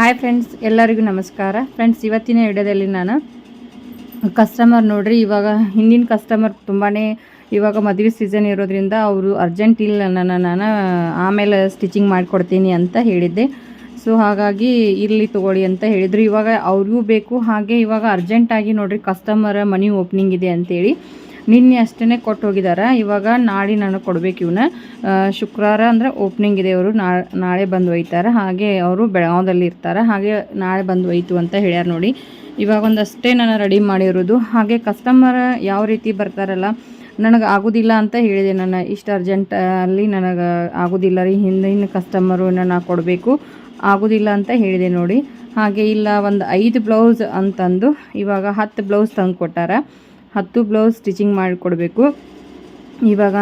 Hi friends ಎಲ್ಲರಿಗೂ ನಮಸ್ಕಾರ. Friends ಇವತ್ತಿನ ವಿಡಿಯೋದಲ್ಲಿ ನಾನು ಕಸ್ಟಮರ್ ನೋಡ್ರಿ, ಇವಾಗ ಹಿಂದಿನ ಕಸ್ಟಮರ್ ತುಂಬಾ ಇವಾಗ ಮದುವೆ ಸೀಸನ್ ಇರೋದ್ರಿಂದ ಅವರು ಅರ್ಜೆಂಟ್ ಇಲ್ಲ ನಾನು ನಾನು ಆಮೇಲೆ ಸ್ಟಿಚಿಂಗ್ ಮಾಡಿಕೊಡ್ತೀನಿ ಅಂತ ಹೇಳಿದ್ದೆ. ಸೊ ಹಾಗಾಗಿ ಇರಲಿ ತೊಗೊಳ್ಳಿ ಅಂತ ಹೇಳಿದರು. ಇವಾಗ ಅವ್ರಿಗೂ ಬೇಕು, ಹಾಗೆ ಇವಾಗ ಅರ್ಜೆಂಟಾಗಿ ನೋಡ್ರಿ ಕಸ್ಟಮರ್ ಮನಿ ಓಪನಿಂಗ್ ಇದೆ ಅಂತೇಳಿ. ನಿನ್ನೆ ಅಷ್ಟೇ ಕೊಟ್ಟು ಹೋಗಿದ್ದಾರೆ ಇವಾಗ ನಾಳೆ ನಾನು ಕೊಡಬೇಕು ಇವನ್ನ ಶುಕ್ರವಾರ ಅಂದರೆ ಓಪನಿಂಗ್ ಇದೆ ಅವರು. ನಾಳೆ ಬಂದು ಒಯ್ತಾರೆ. ಹಾಗೆ ಅವರು ಬೆಳಗಾವದಲ್ಲಿ ಇರ್ತಾರೆ. ಹಾಗೆ ನಾಳೆ ಬಂದು ಒಯ್ತು ಅಂತ ಹೇಳ್ಯಾರ ನೋಡಿ. ಇವಾಗ ಒಂದಷ್ಟೇ ನಾನು ರೆಡಿ ಮಾಡಿರೋದು. ಹಾಗೆ ಕಸ್ಟಮರ್ ಯಾವ ರೀತಿ ಬರ್ತಾರಲ್ಲ, ನನಗೆ ಆಗೋದಿಲ್ಲ ಅಂತ ಹೇಳಿದೆ ನಾನು ಇಷ್ಟು ಅರ್ಜೆಂಟ್ ಅಲ್ಲಿ ನನಗೆ ಆಗೋದಿಲ್ಲ ರೀ. ಹಿಂದಿನ ಕಸ್ಟಮರು ನಾನು ಕೊಡಬೇಕು. ಆಗೋದಿಲ್ಲ ಅಂತ ಹೇಳಿದೆ ನೋಡಿ. ಹಾಗೆ ಇಲ್ಲ ಒಂದು ಐದು ಬ್ಲೌಸ್ ಅಂತಂದು. ಇವಾಗ ಹತ್ತು ಬ್ಲೌಸ್ ತಂದು ಕೊಟ್ಟಾರ ಹತ್ತು ಬ್ಲೌಸ್ ಸ್ಟಿಚಿಂಗ್ ಮಾಡಿಕೊಡ್ಬೇಕು. ಇವಾಗ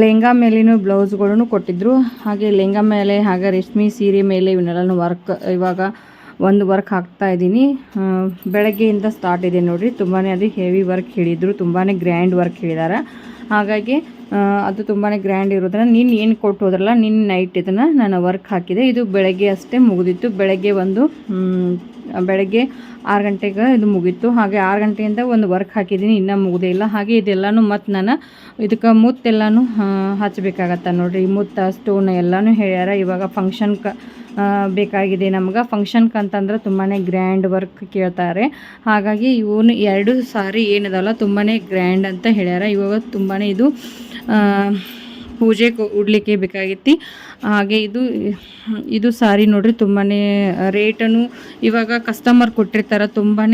ಲೆಹಂಗಾ ಮೇಲಿನ ಬ್ಲೌಸ್ಗಳನ್ನು ಕೊಟ್ಟಿದ್ದರು ಹಾಗೆ ಲೆಹಂಗಾ ಮೇಲೆ, ಹಾಗೆ ರೇಷ್ಮೆ ಸೀರೆ ಮೇಲೆ ಇವನ್ನೆಲ್ಲನೂ ವರ್ಕ್, ಇವಾಗ ಒಂದು ವರ್ಕ್ ಹಾಕ್ತಾ ಇದ್ದೀನಿ. ಬೆಳಗ್ಗೆಯಿಂದ ಸ್ಟಾರ್ಟ್ ಇದೆ ನೋಡಿರಿ. ತುಂಬಾ ಅದು ಹೆವಿ ವರ್ಕ್ ಹೇಳಿದರು. ತುಂಬಾ ಗ್ರ್ಯಾಂಡ್ ವರ್ಕ್ ಹೇಳಿದ್ದಾರೆ ಹಾಗಾಗಿ ಅದು ತುಂಬಾ ಗ್ರ್ಯಾಂಡ್ ಇರೋದ್ರಿಂದ ನೀನು ಏನು ಕೊಟ್ಟು ಹೋದ್ರಲ್ಲ ನಿನ್ನ ನೈಟ್ ಇದನ್ನು ನಾನು ವರ್ಕ್ ಹಾಕಿದೆ. ಇದು ಬೆಳಗ್ಗೆ ಅಷ್ಟೇ ಮುಗಿದಿತ್ತು. ಬೆಳಗ್ಗೆ ಒಂದು ಬೆಳಗ್ಗೆ ಆರು ಗಂಟೆಗೆ ಇದು ಮುಗೀತು. ಹಾಗೆ ಆರು ಗಂಟೆಯಿಂದ ಒಂದು ವರ್ಕ್ ಹಾಕಿದ್ದೀನಿ. ಇನ್ನೂ ಮುಗಿದೇ ಇಲ್ಲ. ಹಾಗೆ ಇದೆಲ್ಲನೂ ಮತ್ತು ನಾನು ಇದಕ್ಕೆ ಮುತ್ತೆಲ್ಲನೂ ಹಚ್ಚಬೇಕಾಗತ್ತೆ ನೋಡಿರಿ. ಮುತ್ತ ಸ್ಟೋನ್ ಎಲ್ಲನೂ ಹೇಳ್ಯಾರ. ಇವಾಗ ಫಂಕ್ಷನ್ಗೆ ಬೇಕಾಗಿದೆ ನಮ್ಗೆ. ಫಂಕ್ಷನ್ಗೆ ಅಂತಂದ್ರೆ ತುಂಬಾ ಗ್ರ್ಯಾಂಡ್ ವರ್ಕ್ ಕೇಳ್ತಾರೆ. ಹಾಗಾಗಿ ಇವನು ಎರಡು ಸಾರಿ ಏನಿದಾವಲ್ಲ ತುಂಬಾ ಗ್ರ್ಯಾಂಡ್ ಅಂತ ಹೇಳ್ಯಾರ. ಇವಾಗ ತುಂಬಾ ಇದು ಆ, ಪೂಜೆ ಉಡ್ಲಿಕ್ಕೆ ಬೇಕಾಗಿತ್ತು. ಹಾಗೆ ಇದು ಇದು ಸಾರಿ ನೋಡ್ರಿ ತುಂಬಾ ರೇಟನ್ನು ಇವಾಗ ಕಸ್ಟಮರ್ ಕೊಟ್ಟಿರ್ತಾರೆ ತುಂಬಾ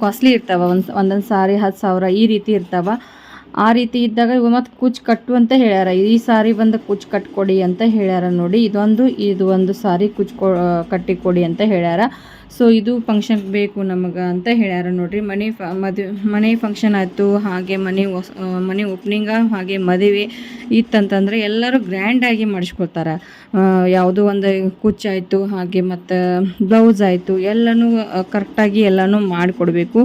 ಕಾಸ್ಟ್ಲಿ ಇರ್ತಾವ. ಒಂದು ಒಂದೊಂದು ಸಾರಿ ಹತ್ತು ಸಾವಿರ ಈ ರೀತಿ ಇರ್ತಾವ. ಆ ರೀತಿ ಇದ್ದಾಗ ಇವಾಗ ಮತ್ತು ಕುಚ್ ಕಟ್ಟು ಅಂತ ಹೇಳ್ಯಾರ. ಈ ಸಾರಿ ಬಂದು ಕುಚ್ ಕಟ್ಕೊಡಿ ಅಂತ ಹೇಳ್ಯಾರ ನೋಡಿ. ಇದೊಂದು ಇದು ಒಂದು ಸಾರಿ ಕುಚ್ ಕಟ್ಟಿ ಕೊಡಿ ಅಂತ ಹೇಳ್ಯಾರ. ಸೊ ಇದು ಫಂಕ್ಷನ್ ಬೇಕು ನಮಗೆ ಅಂತ ಹೇಳ್ಯಾರ ನೋಡ್ರಿ. ಮನೆ ಮದುವೆ ಮನೆ ಫಂಕ್ಷನ್ ಆಯಿತು, ಹಾಗೆ ಮನೆ ಮನೆ ಓಪ್ನಿಂಗ ಹಾಗೆ ಮದುವೆ ಇತ್ತಂತಂದರೆ ಎಲ್ಲರೂ ಗ್ರ್ಯಾಂಡಾಗಿ ಮಾಡಿಸ್ಕೊಳ್ತಾರೆ. ಯಾವುದೋ ಒಂದು ಕುಚ್ಚಾಯಿತು ಹಾಗೆ ಮತ್ತು ಬ್ಲೌಸ್ ಆಯಿತು, ಎಲ್ಲನೂ ಕರೆಕ್ಟಾಗಿ ಎಲ್ಲನೂ ಮಾಡಿಕೊಡ್ಬೇಕು.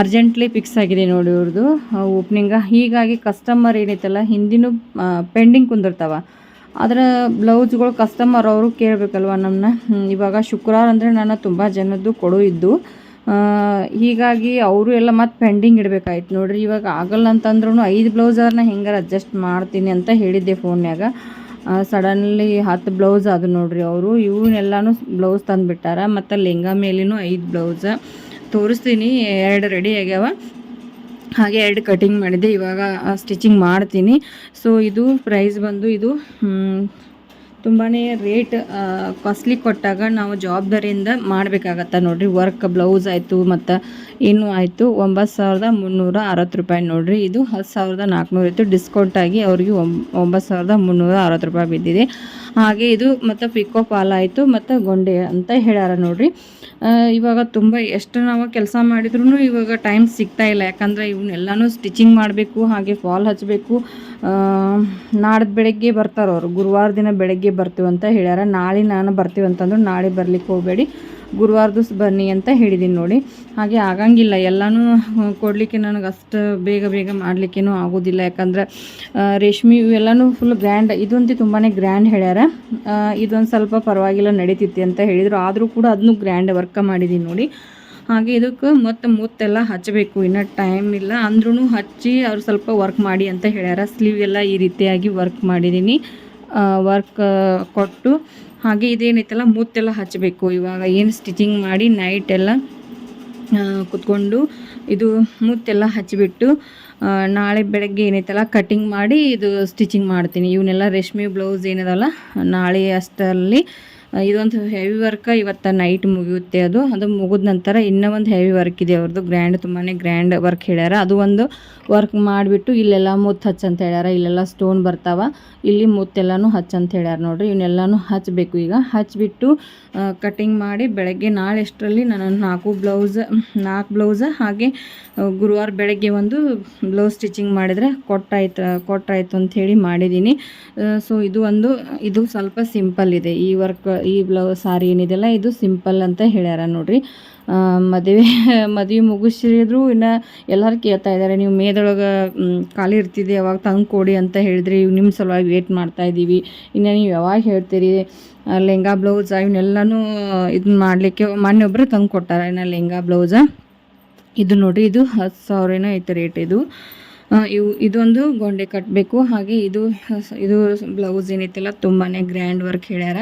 ಅರ್ಜೆಂಟ್ಲಿ ಫಿಕ್ಸ್ ಆಗಿದೆ ನೋಡಿ ಇವ್ರದ್ದು ಓಪ್ನಿಂಗ ಹೀಗಾಗಿ ಕಸ್ಟಮರ್ ಏನೈತಲ್ಲ, ಹಿಂದಿನೂ ಪೆಂಡಿಂಗ್ ಕುಂದಿರ್ತಾವ. ಅದರ ಬ್ಲೌಸ್ಗಳು ಕಸ್ಟಮರ್ ಅವರು ಕೇಳಬೇಕಲ್ವ ನಮ್ಮನ್ನ ಇವಾಗ ಶುಕ್ರವಾರ ಅಂದರೆ ನಾನು ತುಂಬ ಜನದ್ದು ಕೊಡು ಇದ್ದು. ಹೀಗಾಗಿ ಅವರು ಎಲ್ಲ ಮತ್ತೆ ಪೆಂಡಿಂಗ್ ಇಡಬೇಕಾಯ್ತು ನೋಡಿರಿ. ಇವಾಗ ಆಗಲ್ಲ ಅಂತಂದ್ರೂ ಐದು ಬ್ಲೌಸರ್ನ ಹೆಂಗಾರ ಅಡ್ಜಸ್ಟ್ ಮಾಡ್ತೀನಿ ಅಂತ ಹೇಳಿದ್ದೆ ಫೋನ್ಯಾಗ. ಸಡನ್ಲಿ ಹತ್ತು ಬ್ಲೌಸ್ ಅದು ನೋಡ್ರಿ ಅವರು. ಇವನ್ನೆಲ್ಲನೂ ಬ್ಲೌಸ್ ತಂದುಬಿಟ್ಟಾರ. ಮತ್ತು ಲೆಹಂಗಾ ಮೇಲಿನೂ ಐದು ಬ್ಲೌಸ. ತೋರಿಸ್ತೀನಿ, ಎರಡು ರೆಡಿ ಆಗ್ಯಾವ. ಹಾಗೆ ಎರಡು ಕಟಿಂಗ್ ಮಾಡಿದ್ದೆ ಇವಾಗ ಸ್ಟಿಚಿಂಗ್ ಮಾಡ್ತೀನಿ. ಸೊ ಇದು ಪ್ರೈಸ್ ಬಂದು ಇದು ತುಂಬಾ ರೇಟ್ ಕಾಸ್ಟ್ಲಿ ಕೊಟ್ಟಾಗ ನಾವು ಜವಾಬ್ದಾರಿಯಿಂದ ಮಾಡಬೇಕಾಗತ್ತೆ ನೋಡಿರಿ. ವರ್ಕ್ ಬ್ಲೌಸ್ ಆಯಿತು ಮತ್ತು ಇನ್ನು ಆಯಿತು ಒಂಬತ್ತು ಸಾವಿರದ ಮುನ್ನೂರ ಅರವತ್ತು ರೂಪಾಯಿ ನೋಡಿರಿ. ಇದು ಹತ್ತು ಸಾವಿರದ ನಾಲ್ಕುನೂರು ಇತ್ತು. ಡಿಸ್ಕೌಂಟ್ ಆಗಿ ಅವ್ರಿಗೆ ಒಂಬ ಒಂಬತ್ತು ಸಾವಿರದ ಮುನ್ನೂರ ಅರವತ್ತು ರೂಪಾಯಿ ಬಿದ್ದಿದೆ. ಹಾಗೆ ಇದು ಮತ್ತು ಪಿಕೋ ಪಾಲ್ ಆಯಿತು ಮತ್ತು ಗೊಂಡೆ ಅಂತ ಹೇಳ್ಯಾರ ನೋಡಿರಿ. ಇವಾಗ ತುಂಬ ಎಷ್ಟು ನಾವು ಕೆಲಸ ಮಾಡಿದ್ರು ಇವಾಗ ಟೈಮ್ ಸಿಗ್ತಾ ಇಲ್ಲ. ಯಾಕಂದರೆ ಇವನ್ನೆಲ್ಲನೂ ಸ್ಟಿಚಿಂಗ್ ಮಾಡಬೇಕು, ಹಾಗೆ ಫಾಲ್ ಹಚ್ಚಬೇಕು ನಾಡ್ದು ಬೆಳಗ್ಗೆ ಬರ್ತಾರೆ ಅವರು. ಗುರುವಾರ ದಿನ ಬೆಳಗ್ಗೆ ಬರ್ತೀವಿ ಅಂತ ಹೇಳ್ಯಾರ. ನಾಳೆ ನಾನು ಬರ್ತೀವಿ ಅಂತಂದ್ರೆ ನಾಳೆ ಬರ್ಲಿಕ್ಕೆ ಹೋಗಬೇಡಿ. ಗುರುವಾರ ದಿವಸ ಬನ್ನಿ ಅಂತ ಹೇಳಿದ್ದೀನಿ ನೋಡಿ. ಹಾಗೆ ಆಗಂಗಿಲ್ಲ. ಎಲ್ಲನೂ ಕೊಡಲಿಕ್ಕೆ ನನಗೆ ಅಷ್ಟು ಬೇಗ ಬೇಗ ಮಾಡಲಿಕ್ಕೇನೂ ಆಗೋದಿಲ್ಲ. ಯಾಕಂದ್ರೆ ರೇಷ್ಮೆ ಇವೆಲ್ಲನೂ ಫುಲ್ ಗ್ರ್ಯಾಂಡ್ ಇದಂತೂ ತುಂಬಾ ಗ್ರ್ಯಾಂಡ್ ಹೇಳ್ಯಾರ. ಇದೊಂದು ಸ್ವಲ್ಪ ಪರವಾಗಿಲ್ಲ ನಡೀತಿತ್ತು ಅಂತ ಹೇಳಿದರು. ಆದರೂ ಕೂಡ ಅದನ್ನು ಗ್ರ್ಯಾಂಡ್ ವರ್ಕ್ ಮಾಡಿದ್ದೀನಿ ನೋಡಿ. ಹಾಗೆ ಇದಕ್ಕೆ ಮತ್ತು ಮುತ್ತೆಲ್ಲ ಹಚ್ಚಬೇಕು ಇನ್ನೂ ಟೈಮ್ ಇಲ್ಲ. ಅಂದ್ರೂ ಹಚ್ಚಿ ಅವ್ರು ಸ್ವಲ್ಪ ವರ್ಕ್ ಮಾಡಿ ಅಂತ ಹೇಳ್ಯಾರ. ಸ್ಲೀವ್ ಎಲ್ಲ ಈ ರೀತಿಯಾಗಿ ವರ್ಕ್ ಮಾಡಿದ್ದೀನಿ ವರ್ಕ್ ಕೊಟ್ಟು ಹಾಗೆ ಇದೇನೈತಲ್ಲ ಮುತ್ತೆಲ್ಲ ಹಚ್ಚಬೇಕು ಇವಾಗ ಏನು ಸ್ಟಿಚಿಂಗ್ ಮಾಡಿ ನೈಟ್ ಎಲ್ಲ ಕುತ್ಕೊಂಡು ಇದು ಮುತ್ತೆಲ್ಲ ಹಚ್ಚಿಬಿಟ್ಟು ನಾಳೆ ಬೆಳಗ್ಗೆ ಏನೈತಲ್ಲ ಕಟಿಂಗ್ ಮಾಡಿ ಇದು ಸ್ಟಿಚಿಂಗ್ ಮಾಡ್ತೀನಿ. ಇವನ್ನೆಲ್ಲ ರೇಷ್ಮೆ ಬ್ಲೌಸ್ ಏನದಲ್ಲ, ನಾಳೆ ಅಷ್ಟರಲ್ಲಿ ಇದೊಂದು ಹೆವಿ ವರ್ಕ್ ಇವತ್ತು ನೈಟ್ ಮುಗಿಯುತ್ತೆ ಅದು. ಅದು ಮುಗಿದ ನಂತರ ಇನ್ನೂ ಒಂದು ಹೆವಿ ವರ್ಕ್ ಇದೆ ಅವ್ರದ್ದು ಗ್ರ್ಯಾಂಡ್ ತುಂಬಾ ಗ್ರ್ಯಾಂಡ್ ವರ್ಕ್ ಹೇಳ್ಯಾರ. ಅದು ಒಂದು ವರ್ಕ್ ಮಾಡಿಬಿಟ್ಟು ಇಲ್ಲೆಲ್ಲ ಮುತ್ತು ಹಚ್ಚ ಅಂತ ಹೇಳ್ಯಾರ. ಇಲ್ಲೆಲ್ಲ ಸ್ಟೋನ್ ಬರ್ತಾವ. ಇಲ್ಲಿ ಮುತ್ತೆಲ್ಲನೂ ಹಚ್ಚ ಅಂತ ಹೇಳ್ಯಾರ ನೋಡ್ರಿ. ಇವನ್ನೆಲ್ಲನೂ ಹಚ್ಚಬೇಕು ಈಗ. ಹಚ್ಚಿಬಿಟ್ಟು ಕಟಿಂಗ್ ಮಾಡಿ ಬೆಳಗ್ಗೆ ನಾಳೆ ಎಷ್ಟರಲ್ಲಿ ನಾನು ನಾಲ್ಕು ಬ್ಲೌಸ್ ನಾಲ್ಕು ಬ್ಲೌಸ್ ಹಾಗೆ ಗುರುವಾರ ಬೆಳಗ್ಗೆ ಒಂದು ಬ್ಲೌಸ್ ಸ್ಟಿಚಿಂಗ್ ಮಾಡಿದರೆ ಕೊಟ್ಟಾಯ್ತು ಕೊಟ್ಟಾಯ್ತು ಅಂತ ಹೇಳಿ ಮಾಡಿದ್ದೀನಿ. ಸೊ ಇದು ಒಂದು, ಇದು ಸ್ವಲ್ಪ ಸಿಂಪಲ್ ಇದೆ ಈ ವರ್ಕ್ ಈ ಬ್ಲೌಸ್ ಸಾರಿ ಏನಿದೆಲ್ಲ ಇದು ಸಿಂಪಲ್ ಅಂತ ಹೇಳ್ಯಾರ ನೋಡ್ರಿ. ಮದುವೆ ಮದುವೆ ಮುಗಿಸಿದ್ರು ಇನ್ನು ಎಲ್ಲರೂ ಕೇಳ್ತಾ ಇದ್ದಾರೆ ನೀವು ಮೇದೊಳಗೆ ಖಾಲಿ ಇರ್ತಿದ್ದೆ, ಯಾವಾಗ ತಂದು ಕೊಡಿ ಅಂತ ಹೇಳಿದ್ರಿ ನಿಮ್ಮ ಸಲುವಾಗಿ ವೇಟ್ ಮಾಡ್ತಾ ಇದ್ದೀವಿ ಇನ್ನು ನೀವು ಯಾವಾಗ ಹೇಳ್ತೀರಿ ಲೆಂಗಾ ಬ್ಲೌಸ್ ಇವನ್ನೆಲ್ಲನೂ ಇದನ್ನ ಮಾಡಲಿಕ್ಕೆ ಮೊನ್ನೆ ಒಬ್ಬರು ತಂದು ಕೊಟ್ಟಾರ, ಇನ್ನು ಲೆಹಂಗಾ ಬ್ಲೌಸ ಇದು ನೋಡಿರಿ, ಇದು ಹತ್ತು ಸಾವಿರ ಏನೋ ಐತೆ ರೇಟ್ ಇದು. ಇವು ಇದೊಂದು ಗೊಂಡೆ ಕಟ್ಟಬೇಕು ಹಾಗೆ ಇದು ಇದು ಬ್ಲೌಸ್ ಏನೈತಿಲ್ಲ ತುಂಬಾ ಗ್ರ್ಯಾಂಡ್ ವರ್ಕ್ ಹೇಳ್ಯಾರ.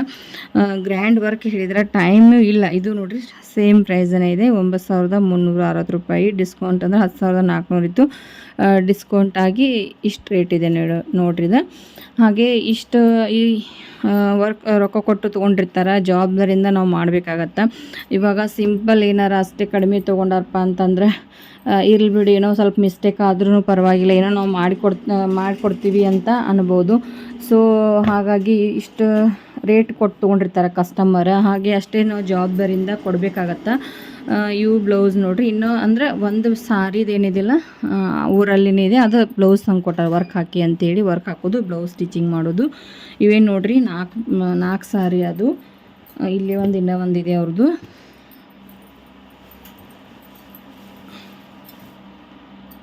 ಗ್ರ್ಯಾಂಡ್ ವರ್ಕ್ ಹೇಳಿದ್ರೆ ಟೈಮ್ ಇಲ್ಲ. ಇದು ನೋಡಿರಿ ಸೇಮ್ ಪ್ರೈಸನೇ ಇದೆ. ಒಂಬತ್ತು ಸಾವಿರದ ಮುನ್ನೂರ ಅರವತ್ತು ರೂಪಾಯಿ ಡಿಸ್ಕೌಂಟ್ ಅಂದರೆ ಹತ್ತು ಸಾವಿರದ ನಾಲ್ಕುನೂರು ಇತ್ತು. ಡಿಸ್ಕೌಂಟ್ ಆಗಿ ಇಷ್ಟು ರೇಟ್ ಇದೆ ನೋಡು, ನೋಡ್ರಿ ಇದು. ಹಾಗೆ ಇಷ್ಟು, ಈ ವರ್ಕ್ ರೊಕ್ಕ ಕೊಟ್ಟು ತೊಗೊಂಡಿರ್ತಾರೆ. ಜವಾಬ್ದಾರಿಯಿಂದ ನಾವು ಮಾಡಬೇಕಾಗತ್ತೆ. ಇವಾಗ ಸಿಂಪಲ್ ಏನಾರ ಅಷ್ಟೇ ಕಡಿಮೆ ತೊಗೊಂಡಾರಪ್ಪ ಅಂತಂದ್ರೆ ಇರ್ಲಿ ಬಿಡಿ, ಏನೋ ಸ್ವಲ್ಪ ಮಿಸ್ಟೇಕ್ ಆದ್ರೂ ಪರವಾಗಿಲ್ಲ, ಏನೋ ನಾವು ಮಾಡಿಕೊಡ್ ಮಾಡಿಕೊಡ್ತೀವಿ ಅಂತ ಅನ್ಬೋದು. ಸೊ ಹಾಗಾಗಿ ಇಷ್ಟು ರೇಟ್ ಕೊಟ್ಟು ತೊಗೊಂಡಿರ್ತಾರೆ ಕಸ್ಟಮರ್ ಹಾಗೆ ಅಷ್ಟೇ ನಾವು ಜವಾಬ್ದಾರಿಯಿಂದ ಕೊಡಬೇಕಾಗತ್ತೆ. ಇವು ಬ್ಲೌಸ್ ನೋಡ್ರಿ, ಇನ್ನೂ ಅಂದರೆ ಒಂದು ಸಾರಿದು ಏನಿದೆಯಲ್ಲ ಊರಲ್ಲಿನೇ ಇದೆ. ಅದು ಬ್ಲೌಸ್ ತಂದು ಕೊಟ್ಟಾರೆ ವರ್ಕ್ ಹಾಕಿ ಅಂತೇಳಿ ವರ್ಕ್ ಹಾಕೋದು ಬ್ಲೌಸ್ ಸ್ಟಿಚಿಂಗ್ ಮಾಡೋದು. ಇವೇನು ನೋಡ್ರಿ ನಾಲ್ಕು ನಾಲ್ಕು ಸಾರಿ ಅದು. ಇಲ್ಲಿ ಒಂದು, ಇನ್ನೂ ಒಂದಿದೆ ಅವ್ರದ್ದು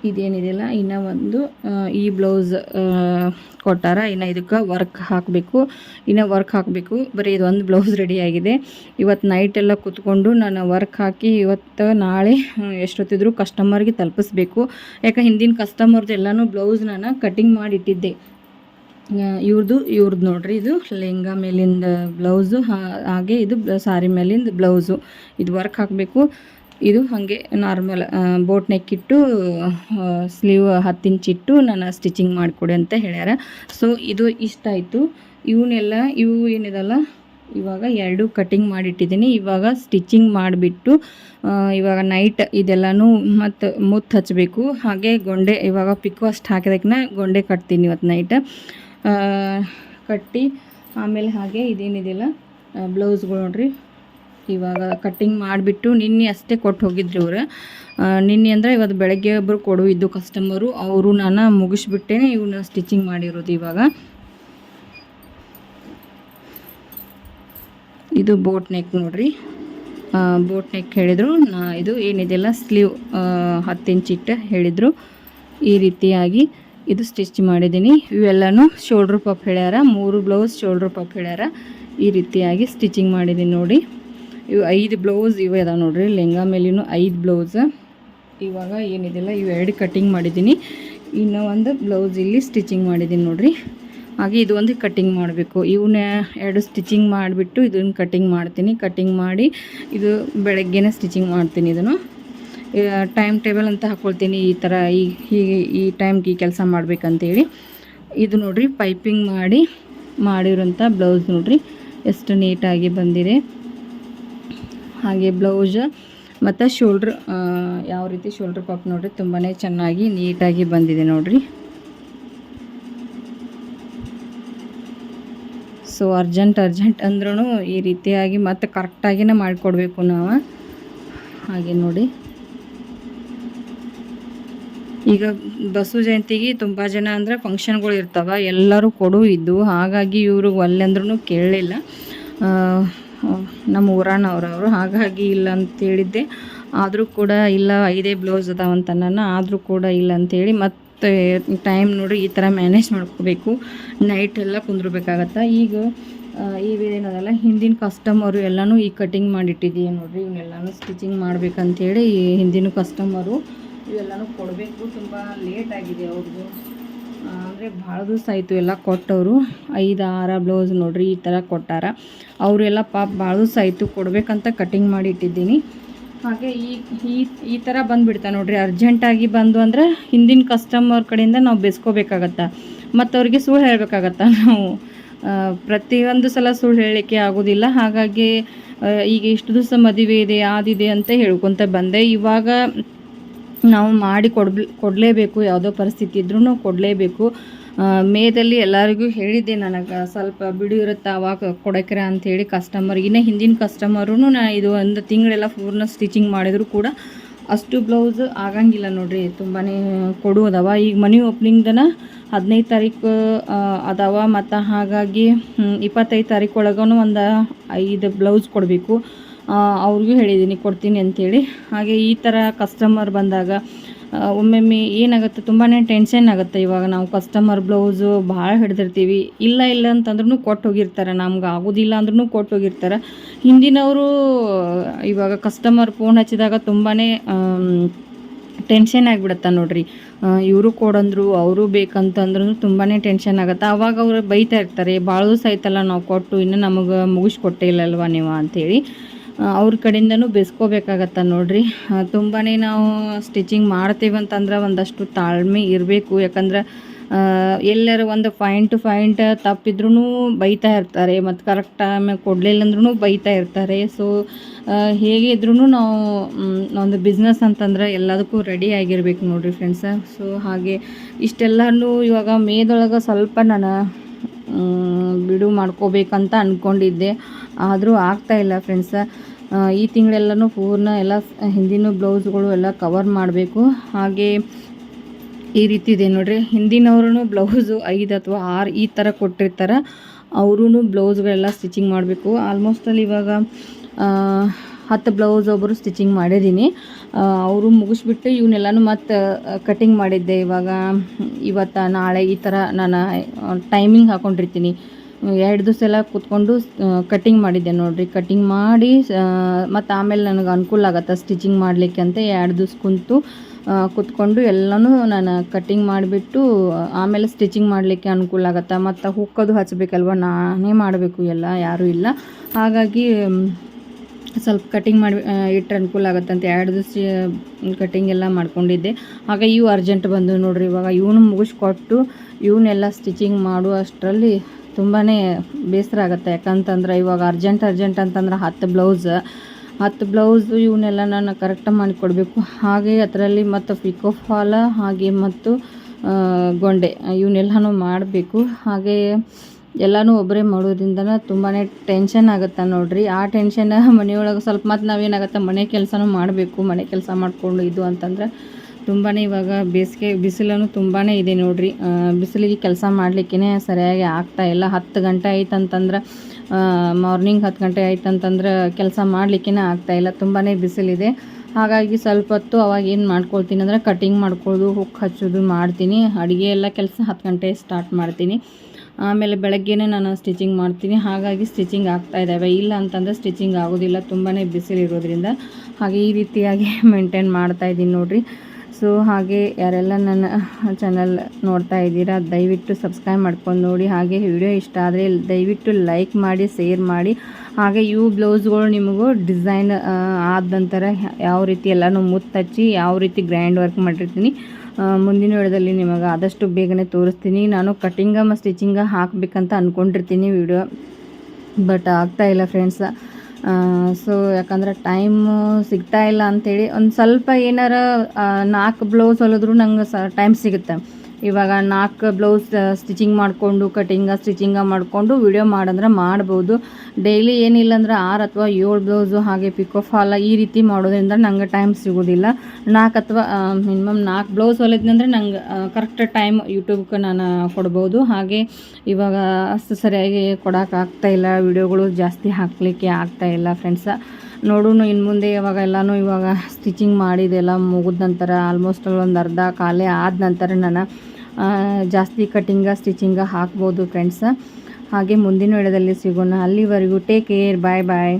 ಇದೇನಿದೆಯಲ್ಲ, ಇನ್ನು ಒಂದು ಈ ಬ್ಲೌಸ್ ಕೊಟ್ಟಾರ, ಇನ್ನು ಇದಕ್ಕೆ ವರ್ಕ್ ಹಾಕಬೇಕು. ಇನ್ನು ವರ್ಕ್ ಹಾಕಬೇಕು. ಬರೀ ಇದೊಂದು ಬ್ಲೌಸ್ ರೆಡಿ ಆಗಿದೆ. ಇವತ್ತು ನೈಟ್ ಎಲ್ಲ ಕೂತ್ಕೊಂಡು ನಾನು ವರ್ಕ್ ಹಾಕಿ ಇವತ್ತು ನಾಳೆ ಎಷ್ಟೊತ್ತಿದ್ರೂ ಕಸ್ಟಮರ್ಗೆ ತಲುಪಿಸ್ಬೇಕು. ಯಾಕೆ, ಹಿಂದಿನ ಕಸ್ಟಮರ್ದು ಎಲ್ಲನೂ ಬ್ಲೌಸ್ ನಾನು ಕಟಿಂಗ್ ಮಾಡಿ ಇಟ್ಟಿದ್ದೆ. ಇವ್ರದ್ದು ಇವ್ರದ್ದು ನೋಡ್ರಿ ಇದು ಲೆಹಂಗಾ ಮೇಲಿಂದ ಬ್ಲೌಸು ಹಾಗೆ ಇದು, ಸಾರಿ ಮೇಲಿಂದ ಬ್ಲೌಸು ಇದು ವರ್ಕ್ ಹಾಕಬೇಕು. ಇದು ಹಾಗೆ ನಾರ್ಮಲ್ ಬೋಟ್ ನೆಕ್ ಇಟ್ಟು ಸ್ಲೀವ್ ಹತ್ತು ಇಟ್ಟು ನಾನು ಸ್ಟಿಚಿಂಗ್ ಮಾಡಿಕೊಡಿ ಅಂತ ಹೇಳ್ಯಾರ. ಸೊ ಇದು ಇಷ್ಟ ಆಯಿತು. ಇವನ್ನೆಲ್ಲ, ಇವು ಏನಿದಲ್ಲ, ಇವಾಗ ಎರಡು ಕಟಿಂಗ್ ಮಾಡಿಟ್ಟಿದ್ದೀನಿ. ಇವಾಗ ಸ್ಟಿಚಿಂಗ್ ಮಾಡಿಬಿಟ್ಟು ಇವಾಗ ನೈಟ್ ಇದೆಲ್ಲನೂ ಮತ್ತು ಮುತ್ತು ಹಚ್ಚಬೇಕು ಹಾಗೆ ಗೊಂಡೆ, ಇವಾಗ ಪಿಕ್ಕು ಅಷ್ಟು ಹಾಕಿದಕ್ಕೆ ಗೊಂಡೆ ಕಟ್ತೀನಿ ಇವತ್ತು ನೈಟ್ ಕಟ್ಟಿ, ಆಮೇಲೆ ಹಾಗೆ ಇದೇನಿದೆಯಲ್ಲ ಬ್ಲೌಸ್ಗಳು ನೋಡ್ರಿ. ಇವಾಗ ಕಟ್ಟಿಂಗ್ ಮಾಡಿಬಿಟ್ಟು ನಿನ್ನೆ ಅಷ್ಟೇ ಕೊಟ್ಟು ಹೋಗಿದ್ರು ಇವ್ರು. ನಿನ್ನೆ ಅಂದರೆ ಇವತ್ತು ಬೆಳಗ್ಗೆ ಒಬ್ಬರು ಕೊಡು ಇದ್ದು ಕಸ್ಟಮರು ಅವರು ನಾನು ಮುಗಿಸ್ಬಿಟ್ಟೇನೆ ಇವನ್ನ ಸ್ಟಿಚಿಂಗ್ ಮಾಡಿರೋದು ಇವಾಗ. ಇದು ಬೋಟ್ ನೆಕ್ ನೋಡ್ರಿ. ಬೋಟ್ ನೆಕ್ ಹೇಳಿದರು. ನಾ, ಇದು ಏನಿದೆಯಲ್ಲ ಸ್ಲೀವ್ ಹತ್ತು ಇಂಚ್ ಇಟ್ಟ ಹೇಳಿದರು. ಈ ರೀತಿಯಾಗಿ ಇದು ಸ್ಟಿಚ್ ಮಾಡಿದ್ದೀನಿ. ಇವೆಲ್ಲನೂ ಶೋಲ್ಡ್ರ್ ಪಪ್ ಹೇಳ್ಯಾರ. ಮೂರು ಬ್ಲೌಸ್ ಶೋಲ್ಡ್ರ್ ಪಪ್ ಹೇಳ್ಯಾರ. ಈ ರೀತಿಯಾಗಿ ಸ್ಟಿಚಿಂಗ್ ಮಾಡಿದ್ದೀನಿ ನೋಡಿ. ಇವು ಐದು ಬ್ಲೌಸ್ ಇವೆ ಇದಾವೆ ನೋಡ್ರಿ. ಲೆಹಂಗಾ ಮೇಲಿನೂ ಐದು ಬ್ಲೌಸ್. ಇವಾಗ ಏನಿದೆಯಲ್ಲ ಇವು ಎರಡು ಕಟ್ಟಿಂಗ್ ಮಾಡಿದ್ದೀನಿ. ಇನ್ನೂ ಒಂದು ಬ್ಲೌಸ್ ಇಲ್ಲಿ ಸ್ಟಿಚಿಂಗ್ ಮಾಡಿದ್ದೀನಿ ನೋಡ್ರಿ. ಹಾಗೆ ಇದು ಒಂದು ಕಟ್ಟಿಂಗ್ ಮಾಡಬೇಕು. ಇವನ್ನ ಎರಡು ಸ್ಟಿಚಿಂಗ್ ಮಾಡಿಬಿಟ್ಟು ಇದನ್ನು ಕಟ್ಟಿಂಗ್ ಮಾಡ್ತೀನಿ. ಕಟ್ಟಿಂಗ್ ಮಾಡಿ ಇದು ಬೆಳಗ್ಗೆನೆ ಸ್ಟಿಚಿಂಗ್ ಮಾಡ್ತೀನಿ ಇದನ್ನು. ಟೈಮ್ ಟೇಬಲ್ ಅಂತ ಹಾಕ್ಕೊಳ್ತೀನಿ ಈ ಥರ ಈ ಹೀಗೆ ಈ ಟೈಮ್ಗೆ ಈ ಕೆಲಸ ಮಾಡ್ಬೇಕಂತೇಳಿ. ಇದು ನೋಡ್ರಿ ಪೈಪಿಂಗ್ ಮಾಡಿ ಮಾಡಿರೋಂಥ ಬ್ಲೌಸ್ ನೋಡ್ರಿ. ಎಷ್ಟು ನೀಟಾಗಿ ಬಂದಿದೆ. ಹಾಗೆ ಬ್ಲೌಸ್, ಮತ್ತು ಶೋಲ್ಡ್ರ್ ಯಾವ ರೀತಿ ಶೋಲ್ಡ್ರ್ ಪಾಪ್ ನೋಡಿರಿ ತುಂಬಾ ಚೆನ್ನಾಗಿ ನೀಟಾಗಿ ಬಂದಿದೆ ನೋಡಿರಿ. ಸೊ ಅರ್ಜೆಂಟ್ ಅರ್ಜೆಂಟ್ ಅಂದ್ರೂ ಈ ರೀತಿಯಾಗಿ ಮತ್ತೆ ಕರೆಕ್ಟಾಗಿನೇ ಮಾಡಿಕೊಡ್ಬೇಕು ನಾವು. ಹಾಗೆ ನೋಡಿ. ಈಗ ಬಸವ ಜಯಂತಿಗೆ ತುಂಬ ಜನ ಅಂದರೆ ಫಂಕ್ಷನ್ಗಳು ಇರ್ತವೆ, ಎಲ್ಲರೂ ಕೊಡು ಇದ್ದು, ಹಾಗಾಗಿ ಇವರು ಒಲ್ಲೆಂದ್ರೂ ಕೇಳಲಿಲ್ಲ. ನಮ್ಮ ಊರಾನವ್ರವರು. ಹಾಗಾಗಿ ಇಲ್ಲ ಅಂತ ಹೇಳಿದ್ದೆ ಆದರೂ ಕೂಡ ಇಲ್ಲ, ಐದೇ ಬ್ಲೌಸ್ ಅದಾವಂತ ನನ್ನ. ಆದರೂ ಕೂಡ ಇಲ್ಲ ಅಂತೇಳಿ ಮತ್ತೆ ಟೈಮ್ ನೋಡಿ ಈ ಥರ ಮ್ಯಾನೇಜ್ ಮಾಡ್ಕೋಬೇಕು. ನೈಟ್ ಎಲ್ಲ ಕುಂದ್ರಬೇಕಾಗತ್ತೆ? ಈಗ ಇವೇನದಲ್ಲ ಹಿಂದಿನ ಕಸ್ಟಮರು ಎಲ್ಲನೂ ಈ ಕಟಿಂಗ್ ಮಾಡಿಟ್ಟಿದ್ದೀವಿ ನೋಡಿರಿ. ಇವನ್ನೆಲ್ಲನೂ ಸ್ಟಿಚಿಂಗ್ ಮಾಡ್ಬೇಕಂತೇಳಿ ಈ ಹಿಂದಿನ ಕಸ್ಟಮರು ಇವೆಲ್ಲನೂ ಕೊಡಬೇಕು. ತುಂಬ ಲೇಟ್ ಆಗಿದೆ ಅವ್ರದ್ದು ಅಂದರೆ ಭಾಳ ದಿವಸ ಆಯಿತು ಎಲ್ಲ ಕೊಟ್ಟವರು. ಐದು ಆರ ಬ್ಲೌಸ್ ನೋಡ್ರಿ ಈ ಥರ ಕೊಟ್ಟಾರ. ಅವರೆಲ್ಲ ಪಾಪ ಭಾಳ ದಿವಸ ಆಯಿತು ಕೊಡಬೇಕಂತ ಕಟಿಂಗ್ ಮಾಡಿ ಇಟ್ಟಿದ್ದೀನಿ. ಹಾಗೆ ಈ ಈ ಈ ಥರ ಬಂದುಬಿಡ್ತಾ ನೋಡ್ರಿ. ಅರ್ಜೆಂಟಾಗಿ ಬಂದು ಅಂದರೆ ಹಿಂದಿನ ಕಸ್ಟಮರ್ ಕಡೆಯಿಂದ ನಾವು ಬೆಸ್ಕೋಬೇಕಾಗತ್ತೆ? ಮತ್ತು ಅವ್ರಿಗೆ ಸುಳ್ಳು ಹೇಳಬೇಕಾಗತ್ತೆ? ನಾವು ಪ್ರತಿಯೊಂದು ಸಲ ಸುಳ್ಳು ಹೇಳಲಿಕ್ಕೆ ಆಗೋದಿಲ್ಲ. ಹಾಗಾಗಿ ಈಗ ಇಷ್ಟು ದಿವಸ ಮದುವೆ ಇದೆ, ಆದಿದೆ ಅಂತ ಹೇಳ್ಕೊತ ಬಂದೆ. ಇವಾಗ ನಾವು ಮಾಡಿ ಕೊಡ್ಬಿ, ಕೊಡಲೇಬೇಕು, ಯಾವುದೋ ಪರಿಸ್ಥಿತಿ ಇದ್ರೂ ಕೊಡಲೇಬೇಕು. ಮೇದಲ್ಲಿ ಎಲ್ಲರಿಗೂ ಹೇಳಿದ್ದೆ ನನಗೆ, ಸ್ವಲ್ಪ ಬಿಡು ಇರುತ್ತೆ, ಅವಾಗ ಕೊಡಕ್ರ ಅಂಥೇಳಿ ಕಸ್ಟಮರ್ ಇನ್ನು ಹಿಂದಿನ ಕಸ್ಟಮರೂ ನಾ ಇದು ಒಂದು ತಿಂಗಳೆಲ್ಲ ಪೂರ್ಣ ಸ್ಟಿಚಿಂಗ್ ಮಾಡಿದರೂ ಕೂಡ ಅಷ್ಟು ಬ್ಲೌಸ್ ಆಗಂಗಿಲ್ಲ ನೋಡ್ರಿ ತುಂಬಾ ಕೊಡುವುದವ. ಈಗ ಮನಿ ಓಪ್ನಿಂಗ್ದನ ಹದಿನೈದು ತಾರೀಕು ಅದಾವ. ಮತ್ತು ಹಾಗಾಗಿ ಇಪ್ಪತ್ತೈದು ತಾರೀಕು ಒಳಗೂ ಒಂದು ಐದು ಬ್ಲೌಸ್ ಕೊಡಬೇಕು. ಅವ್ರಿಗೂ ಹೇಳಿದ್ದೀನಿ, ಕೊಡ್ತೀನಿ ಅಂಥೇಳಿ ಹಾಗೆ ಈ ಥರ ಕಸ್ಟಮರ್ ಬಂದಾಗ ಒಮ್ಮೊಮ್ಮೆ ಏನಾಗುತ್ತೆ ತುಂಬಾ ಟೆನ್ಷನ್ ಆಗುತ್ತೆ. ಇವಾಗ ನಾವು ಕಸ್ಟಮರ್ ಬ್ಲೌಸು ಭಾಳ ಹಿಡ್ದಿರ್ತೀವಿ. ಇಲ್ಲ ಇಲ್ಲ ಅಂತಂದ್ರೂ ಕೊಟ್ಟು ಹೋಗಿರ್ತಾರೆ. ನಮ್ಗೆ ಆಗೋದಿಲ್ಲ ಅಂದ್ರೂ ಕೊಟ್ಟು ಹೋಗಿರ್ತಾರೆ. ಹಿಂದಿನವರು, ಇವಾಗ ಕಸ್ಟಮರ್ ಫೋನ್ ಹಚ್ಚಿದಾಗ ತುಂಬಾ ಟೆನ್ಷನ್ ಆಗಿಬಿಡುತ್ತೆ ನೋಡ್ರಿ. ಇವರು ಕೊಡಂದ್ರು, ಅವರು ಬೇಕಂತಂದ್ರೂ ತುಂಬಾ ಟೆನ್ಷನ್ ಆಗುತ್ತೆ. ಅವಾಗ ಅವರು ಬೈತಾ ಇರ್ತಾರೆ ಭಾಳ ದಿವಸ ಆಯ್ತಲ್ಲ, ನಾವು ಕೊಟ್ಟು, ಇನ್ನೂ ನಮಗೆ ಮುಗಿಸ್ಕೊಟ್ಟೇ ಇಲ್ಲಲ್ವ ನೀವು? ಅಂಥೇಳಿ ಅವ್ರ ಕಡೆಯಿಂದನೂ ಬೆಸ್ಕೋಬೇಕಾಗತ್ತೆ ನೋಡ್ರಿ. ತುಂಬಾ ನಾವು ಸ್ಟಿಚಿಂಗ್ ಮಾಡ್ತೀವಿ ಅಂತಂದ್ರೆ ಒಂದಷ್ಟು ತಾಳ್ಮೆ ಇರಬೇಕು. ಯಾಕಂದ್ರೆ ಎಲ್ಲರೂ ಒಂದು ಪಾಯಿಂಟ್ ಪಾಯಿಂಟ್ ತಪ್ಪಿದ್ರೂ ಬೈತಾ ಇರ್ತಾರೆ. ಮತ್ತು ಕರೆಕ್ಟ್ ಟೈಮಿಗೆ ಕೊಡಲಿಲ್ಲ ಅಂದ್ರೂ ಬೈತಾ ಇರ್ತಾರೆ. ಸೊ ಹೇಗೆ ಇದ್ರೂ ನಾವು ಒಂದು ಬಿಸ್ನೆಸ್ ಅಂತಂದ್ರೆ ಎಲ್ಲದಕ್ಕೂ ರೆಡಿ ಆಗಿರ್ಬೇಕು ನೋಡಿರಿ ಫ್ರೆಂಡ್ಸ ಸೊ ಹಾಗೆ ಇಷ್ಟೆಲ್ಲನೂ ಇವಾಗ ಮೇದೊಳಗೆ ಸ್ವಲ್ಪ ನಾನು ಬಿಡು ಮಾಡ್ಕೋಬೇಕಂತ ಅಂದ್ಕೊಂಡಿದ್ದೆ ಆದರೂ ಆಗ್ತಾ ಇಲ್ಲ ಫ್ರೆಂಡ್ಸ ಈ ತಿಂಗಳೆಲ್ಲನೂ ಪೂರ್ಣ ಎಲ್ಲ ಹಿಂದಿನ ಬ್ಲೌಸ್ಗಳು ಎಲ್ಲ ಕವರ್ ಮಾಡಬೇಕು. ಹಾಗೆ ಈ ರೀತಿ ಇದೆ ನೋಡ್ರಿ. ಹಿಂದಿನವ್ರೂ ಬ್ಲೌಸು ಐದು ಅಥವಾ ಆರು ಈ ಥರ ಕೊಟ್ಟಿರ್ತಾರೆ. ಅವರೂ ಬ್ಲೌಸ್ಗಳೆಲ್ಲ ಸ್ಟಿಚಿಂಗ್ ಮಾಡಬೇಕು. ಆಲ್ಮೋಸ್ಟಲ್ಲಿ ಇವಾಗ ಹತ್ತು ಬ್ಲೌಸ್ ಒಬ್ಬರು ಸ್ಟಿಚಿಂಗ್ ಮಾಡಿದ್ದೀನಿ ಅವರು ಮುಗಿಸ್ಬಿಟ್ಟು ಇವನ್ನೆಲ್ಲನೂ ಮತ್ತು ಕಟಿಂಗ್ ಮಾಡಿದ್ದೆ. ಇವಾಗ, ಇವತ್ತು, ನಾಳೆ ಈ ಥರ ನಾನು ಟೈಮಿಂಗ್ ಹಾಕೊಂಡಿರ್ತೀನಿ. ಎರಡು ದಿವಸ ಎಲ್ಲ ಕೂತ್ಕೊಂಡು ಕಟ್ಟಿಂಗ್ ಮಾಡಿದ್ದೆ ನೋಡಿರಿ. ಕಟ್ಟಿಂಗ್ ಮಾಡಿ ಮತ್ತು ಆಮೇಲೆ ನನಗೆ ಅನುಕೂಲ ಆಗತ್ತೆ ಸ್ಟಿಚಿಂಗ್ ಮಾಡಲಿಕ್ಕೆ ಅಂತ ಎರಡು ದಿವ್ಸ ಕುಂತು ಕೂತ್ಕೊಂಡು ಎಲ್ಲನೂ ನಾನು ಕಟ್ಟಿಂಗ್ ಮಾಡಿಬಿಟ್ಟು, ಆಮೇಲೆ ಸ್ಟಿಚಿಂಗ್ ಮಾಡಲಿಕ್ಕೆ ಅನುಕೂಲ ಆಗತ್ತೆ. ಮತ್ತು ಹುಕ್ಕದು ಹಚ್ಚಬೇಕಲ್ವ ನಾನೇ ಮಾಡಬೇಕು. ಎಲ್ಲ ಯಾರೂ ಇಲ್ಲ. ಹಾಗಾಗಿ ಸ್ವಲ್ಪ ಕಟಿಂಗ್ ಮಾಡಿ ಇಟ್ಟರೆ ಅನುಕೂಲ ಆಗುತ್ತಂತ ಎರಡು ದಿವಸ ಕಟಿಂಗ್ ಎಲ್ಲ ಮಾಡ್ಕೊಂಡಿದ್ದೆ. ಆಗ ಇವು ಅರ್ಜೆಂಟ್ ಬಂದು ನೋಡ್ರಿ ಇವಾಗ. ಇವನು ಮುಗಿಸ್ಕೊಟ್ಟು ಇವನ್ನೆಲ್ಲ ಸ್ಟಿಚಿಂಗ್ ಮಾಡುವ ಅಷ್ಟರಲ್ಲಿ ತುಂಬಾ ಬೇಸರ ಆಗುತ್ತೆ. ಯಾಕಂತಂದ್ರೆ ಇವಾಗ ಅರ್ಜೆಂಟ್ ಅರ್ಜೆಂಟ್ ಅಂತಂದ್ರೆ ಹತ್ತು ಬ್ಲೌಸ್ ಹತ್ತು ಬ್ಲೌಸು ಇವನ್ನೆಲ್ಲ ನಾನು ಕರೆಕ್ಟಾಗಿ ಮಾಡಿ ಕೊಡಬೇಕು ಹಾಗೆ ಅದರಲ್ಲಿ ಮತ್ತು ಪಿಕೋ ಫಾಲ ಹಾಗೆ ಮತ್ತು ಗೊಂಡೆ ಇವನ್ನೆಲ್ಲನೂ ಮಾಡಬೇಕು. ಹಾಗೆ ಎಲ್ಲನೂ ಒಬ್ಬರೇ ಮಾಡೋದ್ರಿಂದ ತುಂಬಾ ಟೆನ್ಷನ್ ಆಗುತ್ತೆ ನೋಡ್ರಿ. ಆ ಟೆನ್ಷನ್ ಮನೆಯೊಳಗೆ ಸ್ವಲ್ಪ ಮತ್ತು ನಾವೇನಾಗುತ್ತೆ, ಮನೆ ಕೆಲಸನೂ ಮಾಡಬೇಕು, ಮನೆ ಕೆಲಸ ಮಾಡಿಕೊಂಡು ಇದು ಅಂತಂದ್ರೆ ತುಂಬಾ ಇವಾಗ ಬೇಸಿಗೆ ಬಿಸಿಲೂ ತುಂಬಾ ಇದೆ ನೋಡ್ರಿ. ಬಿಸಿಲಿಗೆ ಕೆಲಸ ಮಾಡಲಿಕ್ಕೇ ಸರಿಯಾಗಿ ಆಗ್ತಾ ಇಲ್ಲ. ಹತ್ತು ಗಂಟೆ ಆಯ್ತು ಅಂತಂದ್ರೆ ಮಾರ್ನಿಂಗ್ ಹತ್ತು ಗಂಟೆ ಆಯ್ತು ಅಂತಂದ್ರೆ ಕೆಲಸ ಮಾಡಲಿಕ್ಕೇ ಆಗ್ತಾ ಇಲ್ಲ. ತುಂಬಾ ಬಿಸಿಲಿದೆ. ಹಾಗಾಗಿ ಸ್ವಲ್ಪ ಹೊತ್ತು ಅವಾಗ ಏನು ಮಾಡ್ಕೊಳ್ತೀನಿ ಅಂದರೆ ಕಟಿಂಗ್ ಮಾಡ್ಕೊಳ್ಳೋದು ಹುಕ್ ಹಚ್ಚೋದು ಮಾಡ್ತೀನಿ. ಅಡುಗೆ ಎಲ್ಲ ಕೆಲಸ ಹತ್ತು ಗಂಟೆ ಸ್ಟಾರ್ಟ್ ಮಾಡ್ತೀನಿ. ಆಮೇಲೆ ಬೆಳಗ್ಗೆನೇ ನಾನು ಸ್ಟಿಚಿಂಗ್ ಮಾಡ್ತೀನಿ. ಹಾಗಾಗಿ ಸ್ಟಿಚಿಂಗ್ ಆಗ್ತಾ ಇದ್ದಾವೆ ಇಲ್ಲ ಅಂತಂದರೆ ಸ್ಟಿಚಿಂಗ್ ಆಗೋದಿಲ್ಲ. ತುಂಬಾ ಬಿಸಿಲಿರೋದ್ರಿಂದ ಹಾಗೆ ಈ ರೀತಿಯಾಗಿ ಮೇಂಟೈನ್ ಮಾಡ್ತಾ ಇದ್ದೀನಿ ನೋಡಿರಿ. ಸೊ ಹಾಗೆ ಯಾರೆಲ್ಲ ನನ್ನ ಚಾನಲ್ ನೋಡ್ತಾ ಇದ್ದೀರಾ, ದಯವಿಟ್ಟು ಸಬ್ಸ್ಕ್ರೈಬ್ ಮಾಡ್ಕೊಂಡು ನೋಡಿ. ಹಾಗೆ ವಿಡಿಯೋ ಇಷ್ಟ ಆದರೆ ದಯವಿಟ್ಟು ಲೈಕ್ ಮಾಡಿ ಶೇರ್ ಮಾಡಿ. ಹಾಗೆ ಇವು ಬ್ಲೌಸ್ಗಳು ನಿಮಗೂ ಡಿಸೈನ್ ಆದ ನಂತರ ಯಾವ ರೀತಿ ಎಲ್ಲನೂ ಮುತ್ತಚ್ಚಿ, ಯಾವ ರೀತಿ ಗ್ರ್ಯಾಂಡ್ ವರ್ಕ್ ಮಾಡಿರ್ತೀನಿ. ಮುಂದಿನ ವಿಡಿಯೋದಲ್ಲಿ ನಿಮಗೆ ಆದಷ್ಟು ಬೇಗನೆ ತೋರಿಸ್ತೀನಿ. ನಾನು ಕಟ್ಟಿಂಗ ಮತ್ತು ಸ್ಟಿಚಿಂಗ ಹಾಕಬೇಕಂತ ಅಂದ್ಕೊಂಡಿರ್ತೀನಿ ವಿಡಿಯೋ ಬಟ್ ಆಗ್ತಾ ಇಲ್ಲ ಫ್ರೆಂಡ್ಸ್ ಸೊ ಯಾಕಂದ್ರೆ ಟೈಮ್ ಸಿಗ್ತಾ ಇಲ್ಲ ಅಂಥೇಳಿ ಒಂದು ಸ್ವಲ್ಪ ಏನಾರ ನಾಲ್ಕು ಬ್ಲೌಸ್ ಹೊಲಿದ್ರು ನಂಗೆ ಸ ಟೈಮ್ ಸಿಗುತ್ತೆ. ಇವಾಗ ನಾಲ್ಕು ಬ್ಲೌಸ್ ಸ್ಟಿಚಿಂಗ್ ಮಾಡಿಕೊಂಡು ಕಟಿಂಗ ಸ್ಟಿಚಿಂಗ ಮಾಡಿಕೊಂಡು ವಿಡಿಯೋ ಮಾಡಂದ್ರೆ ಮಾಡ್ಬೋದು. ಡೈಲಿ ಏನಿಲ್ಲ ಅಂದ್ರೆ ಆರು ಅಥವಾ ಏಳು ಬ್ಲೌಸು ಹಾಗೆ ಪಿಕೋ ಫಾಲ ಈ ರೀತಿ ಮಾಡೋದ್ರಿಂದ ನಂಗೆ ಟೈಮ್ ಸಿಗೋದಿಲ್ಲ. ನಾಲ್ಕು ಅಥವಾ ಮಿನಿಮಮ್ ನಾಲ್ಕು ಬ್ಲೌಸ್ ಹೊಲಿದ್ನಂದ್ರೆ ನಂಗೆ ಕರೆಕ್ಟ್ ಟೈಮ್ ಯೂಟ್ಯೂಬ್ಗೆ ನಾನು ಕೊಡ್ಬೋದು. ಹಾಗೆ ಇವಾಗ ಅಷ್ಟು ಸರಿಯಾಗಿ ಕೊಡೋಕ್ಕಾಗ್ತಾ ಇಲ್ಲ ವಿಡಿಯೋಗಳು ಜಾಸ್ತಿ ಹಾಕಲಿಕ್ಕೆ ಇಲ್ಲ ಫ್ರೆಂಡ್ಸ ನೋಡೋಣ ಇನ್ನು ಮುಂದೆ ಇವಾಗ ಎಲ್ಲನೂ ಇವಾಗ ಸ್ಟಿಚಿಂಗ್ ಮಾಡಿದೆಲ್ಲ ಮುಗಿದ ನಂತರ ಆಲ್ಮೋಸ್ಟ್ ಒಂದು ಅರ್ಧ ಕಾಲೇ ಆದ ನಂತರ ನಾನು ಜಾಸ್ತಿ ಕಟ್ಟಿಂಗ ಸ್ಟಿಚಿಂಗ ಹಾಕ್ಬೋದು ಫ್ರೆಂಡ್ಸ್ ಹಾಗೆ ಮುಂದಿನ ವಿಡಿಯೋದಲ್ಲಿ ಸಿಗೋಣ. ಅಲ್ಲಿವರೆಗೂ ಟೇಕ್ ಕೇರ್ ಬಾಯ್ ಬಾಯ್